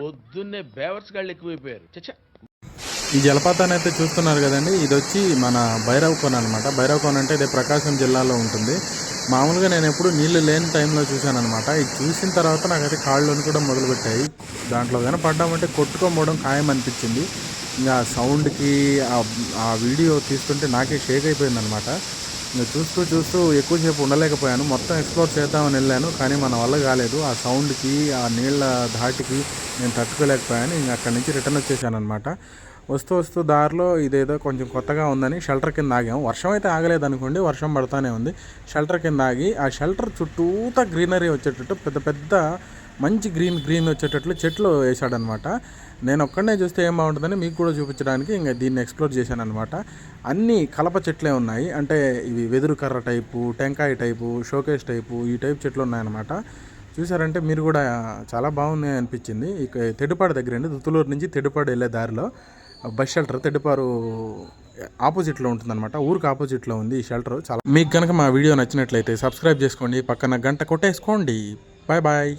పొద్దున్నే బేవర్స్ గాళ్ళు ఎక్కువైపోయారు. చచ్చా. ఈ జలపాతాన్ని అయితే చూస్తున్నారు కదండి ఇది వచ్చి మన భైరవ్ కోన అనమాట భైరవ్ కోన అంటే ఇది ప్రకాశం జిల్లాలో ఉంటుంది. మామూలుగా నేను ఎప్పుడు నీళ్ళు లేని టైంలో చూశాను అనమాట ఇది చూసిన తర్వాత నాకైతే కాళ్ళు కూడా మొదలుపెట్టాయి. దాంట్లో కానీ పడ్డామంటే కొట్టుకోమోవడం ఖాయం అనిపించింది. ఇంకా సౌండ్కి ఆ- వీడియో తీస్తుంటే నాకే షేక్ అయిపోయింది అనమాట చూస్తూ చూస్తూ ఎక్కువసేపు ఉండలేకపోయాను. మొత్తం ఎక్స్ప్లోర్ చేద్దామని వెళ్ళాను. కానీ మన వల్ల కాలేదు. ఆ సౌండ్కి ఆ నీళ్ళ ధాటికి నేను తట్టుకోలేకపోయాను. ఇంకా అక్కడి నుంచి రిటర్న్ వచ్చేసాను అనమాట వస్తూ వస్తూ దారిలో ఇదేదో కొంచెం కొత్తగా ఉందని షెల్టర్ కింద ఆగాము. వర్షం అయితే ఆగలేదు అనుకోండి వర్షం పడతానే ఉంది. షెల్టర్ కింద ఆగి ఆ షెల్టర్ చుట్టూతా గ్రీనరీ వచ్చేటట్టు పెద్ద పెద్ద మంచి గ్రీన్ గ్రీన్ వచ్చేటట్లు చెట్లు వేసాడనమాట నేను ఒక్కడనే చూస్తే ఏం బాగుంటుందని మీకు కూడా చూపించడానికి ఇంకా దీన్ని ఎక్స్ప్లోర్ చేశాను అనమాట అన్ని కలప చెట్లే ఉన్నాయి. అంటే ఇవి వెదురు కర్ర టైపు టెంకాయ టైపు షోకేస్ టైపు ఈ టైప్ చెట్లు ఉన్నాయన్నమాట. చూసారంటే మీరు కూడా చాలా బాగున్నాయి అనిపించింది. ఇక తెడిపాడు దగ్గర అండి దుత్తులూరు నుంచి తెడుపాడు వెళ్ళే దారిలో బస్ షెల్టర్ తెడిపారు ఆపోజిట్లో ఉంటుందన్నమాట. ఊరికి ఆపోజిట్లో ఉంది ఈ షెల్టర్. చాలా మీకు కనుక మా వీడియో నచ్చినట్లయితే సబ్స్క్రైబ్ చేసుకోండి. పక్కన గంట కొట్టేసుకోండి. Bye bye.